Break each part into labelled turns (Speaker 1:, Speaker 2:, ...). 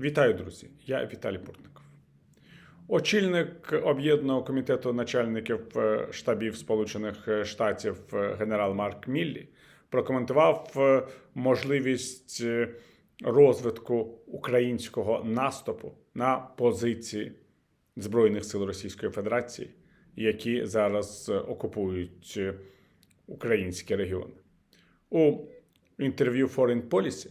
Speaker 1: Вітаю, друзі! Я Віталій Портников. Очільник об'єднаного комітету начальників е, штабів Сполучених Штатів е, генерал Марк Міллі прокоментував е, можливість е, розвитку українського наступу на позиції Збройних сил Російської Федерації, які зараз е, окупують е, українські регіони. У інтерв'ю Foreign Policy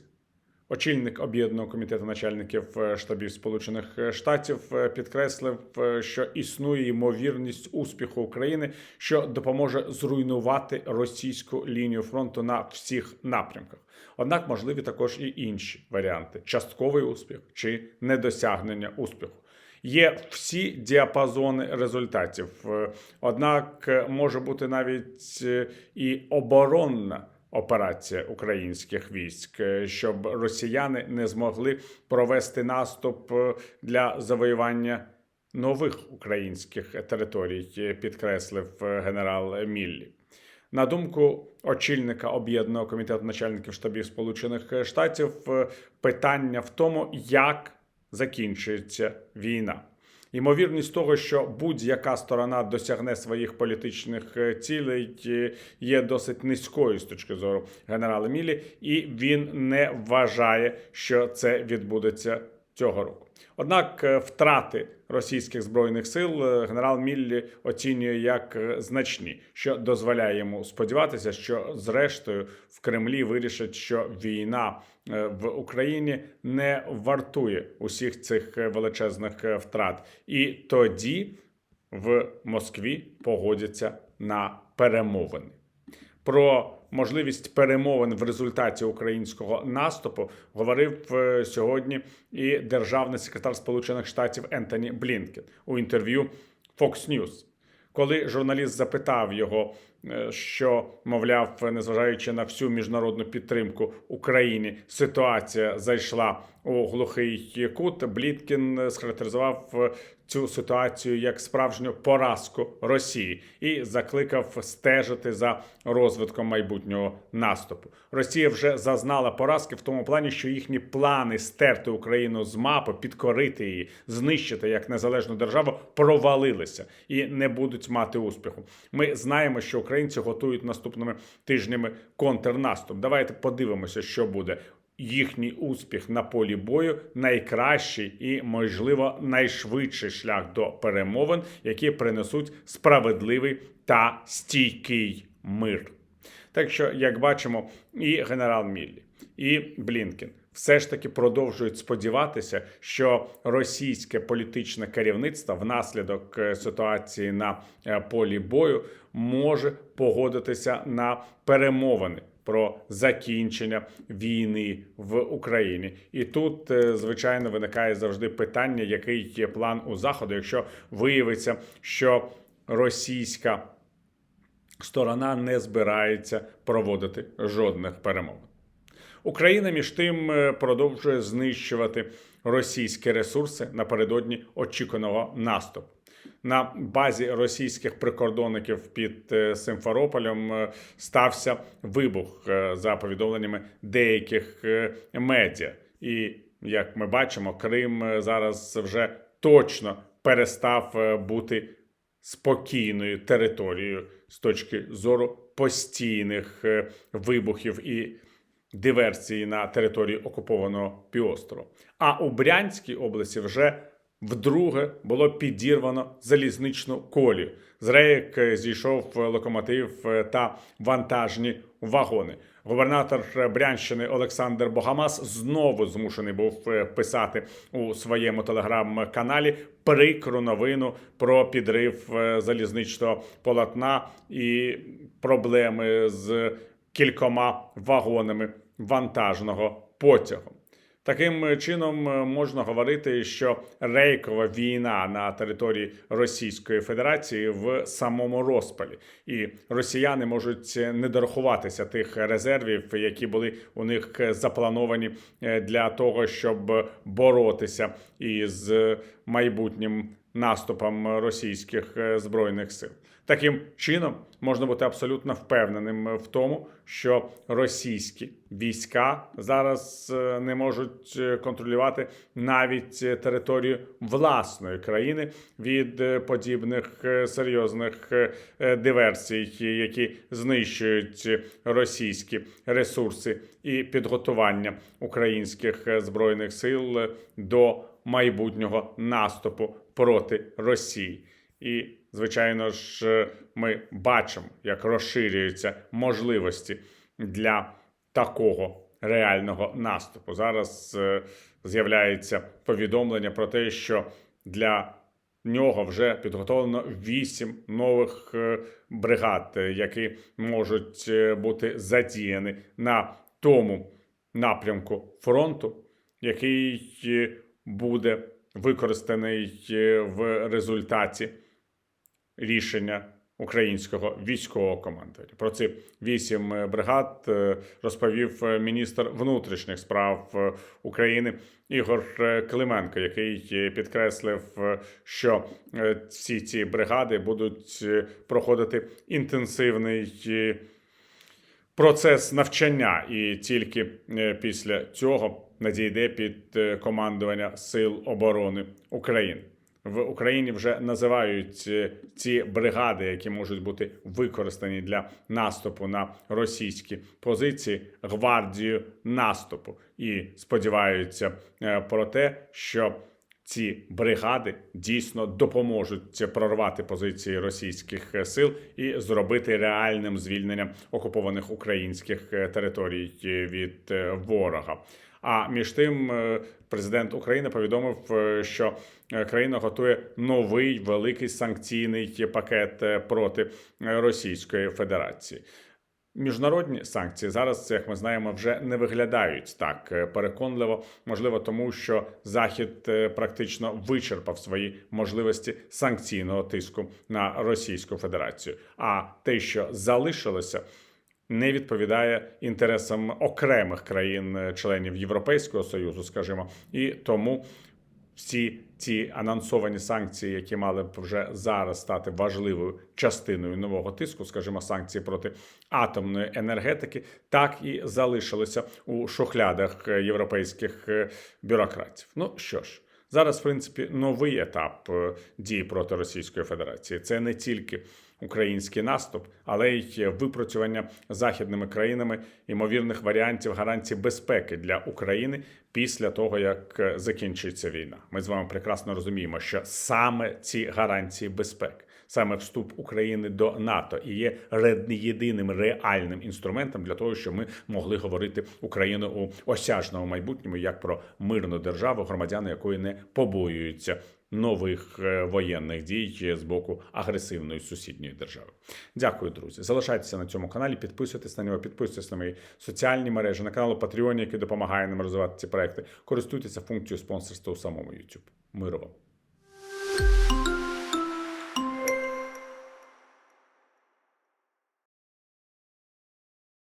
Speaker 1: Очільник об'єднаного комітету начальників е, штабів Сполучених Штатів е, підкреслив, е, що існує ймовірність успіху України, що допоможе зруйнувати російську лінію фронту на всіх напрямках. Однак можливі також і інші варіанти: частковий успіх чи недосягнення успіху. Є всі діапазони результатів, Е, однак е, може бути навіть е, і оборонна операція українських військ, е, щоб росіяни не змогли провести наступ е, для завоювання нових українських територій, підкреслив е, генерал Міллі. На думку очільника об'єднаного комітету начальників штабів Сполучених Штатів, питання в тому, як закінчується війна. Ймовірність того, що будь-яка сторона досягне своїх політичних е, цілей, е, є досить низькою з точки зору генерала Мілі, і він не вважає, що це відбудеться цього року. Однак е, втрати російських збройних сил е, генерал Міллі оцінює як е, значні, що дозволяє йому сподіватися, що зрештою в Кремлі вирішать, що війна в Україні не вартує усіх цих величезних втрат, і тоді в Москві погодяться на перемовини. Про можливість перемовин в результаті українського наступу говорив е, сьогодні і державний секретар Сполучених Штатів Ентоні Блінкен у інтерв'ю Fox News. Коли журналіст запитав його, е, що мовляв, незважаючи на всю міжнародну підтримку Україні, ситуація зайшла у глухий кут, Бліткін схарактеризував е, цю ситуацію як справжню поразку Росії і закликав стежити за розвитком майбутнього наступу. Росія вже зазнала поразки в тому плані, що їхні плани стерти Україну з мапи, підкорити її, знищити як незалежну державу, провалилися і не будуть мати успіху. Ми знаємо, що українці готують наступними тижнями контрнаступ. Давайте подивимося, що буде. Їхній успіх на полі бою найкращий і, можливо, найшвидший шлях до перемовин, які принесуть справедливий та стійкий мир. Так що, як бачимо, і генерал Міллі, і Блінкен все ж таки продовжують сподіватися, що російське політичне керівництво внаслідок е, ситуації на е, полі бою може погодитися на перемовини про закінчення війни в Україні. І тут, е, звичайно, виникає завжди питання, який є план у заходу, якщо виявиться, що російська сторона не збирається проводити жодних перемовин. Україна між тим е, продовжує знищувати російські ресурси напередодні очікуваного наступу. На базі російських прикордонників під е, Симферополем е, стався вибух е, за повідомленнями деяких медіа. І як ми бачимо, Крим зараз вже точно перестав бути спокійною територією з точки зору постійних вибухів і диверсії на території окупованого півострову. А у Брянській області вже вдруге було підірвано залізничну колію. З рейок е, зійшов локомотив е, та вантажні вагони. Губернатор Брянщини Олександр Богамас знову змушений був е, писати у своєму телеграм-каналі прикру новину про підрив е, залізничного полотна і проблеми з кількома вагонами вантажного потягу. Таким чином е, можна говорити, що рейкова війна на території Російської Федерації в самому розпалі, і росіяни можуть не дорахуватися тих резервів, які були у них заплановані е, для того, щоб боротися із майбутнім наступам російських е, збройних сил. Таким чином можна бути абсолютно впевненим в тому, що російські війська зараз е, не можуть е, контролювати навіть е, територію власної країни від е, подібних е, серйозних е, е, диверсій, які знищують е, російські ресурси і підготування українських е, збройних сил е, до майбутнього наступу проти Росії. І, звичайно ж, ми бачимо, як розширюються можливості для такого реального наступу. Зараз е, з'являється повідомлення про те, що для нього вже підготовлено вісім нових е, бригад, е, які можуть бути задіяні на тому напрямку фронту, який буде використаний е, в результаті рішення українського військового командування. Про ці вісім е, бригад е, розповів міністр внутрішніх справ України Ігор Клименко, який підкреслив, що всі ці бригади будуть проходити інтенсивний. Процес навчання, і тільки після цього надійде під е, командування Сил оборони України. В Україні вже називають е, ці бригади, які можуть бути використані для наступу на російські позиції, гвардією наступу, і сподіваються е, про те, що ці бригади дійсно допоможуть прорвати позиції російських сил і зробити реальним звільнення окупованих українських територій від ворога. А між тим, е, президент України повідомив, е, що е, країна готує новий великий санкційний пакет проти Російської Федерації. Міжнародні санкції зараз, як ми знаємо, вже не виглядають так переконливо. Можливо, тому що Захід практично вичерпав свої можливості санкційного тиску на Російську Федерацію. А те, що залишилося, не відповідає інтересам окремих країн-членів Європейського союзу, скажімо, і тому всі ці анонсовані санкції, які мали б вже зараз стати важливою частиною нового тиску, скажімо, санкції проти атомної енергетики, так і залишилися у шухлядах е, європейських е, бюрократів. Ну що ж. Зараз, в принципі, новий етап е, дії проти Російської Федерації. Це не тільки український наступ, але й випрацювання західними країнами ймовірних варіантів гарантій безпеки для України після того, як е, закінчиться війна. Ми з вами прекрасно розуміємо, що саме ці гарантії безпеки. Саме вступ України до НАТО і є єдиним реальним інструментом для того, щоб ми могли говорити Україну у осяжному майбутньому як про мирну державу, громадяни якої не побоюються нових е, воєнних дій з боку агресивної сусідньої держави. Дякую, друзі. Залишайтеся на цьому каналі, підписуйтесь на нього, підписуйтесь на мої соціальні мережі, на канал Patreon, який допомагає нам розвивати ці проекти. Користуйтеся функцією спонсорства у самому YouTube. Миру вам!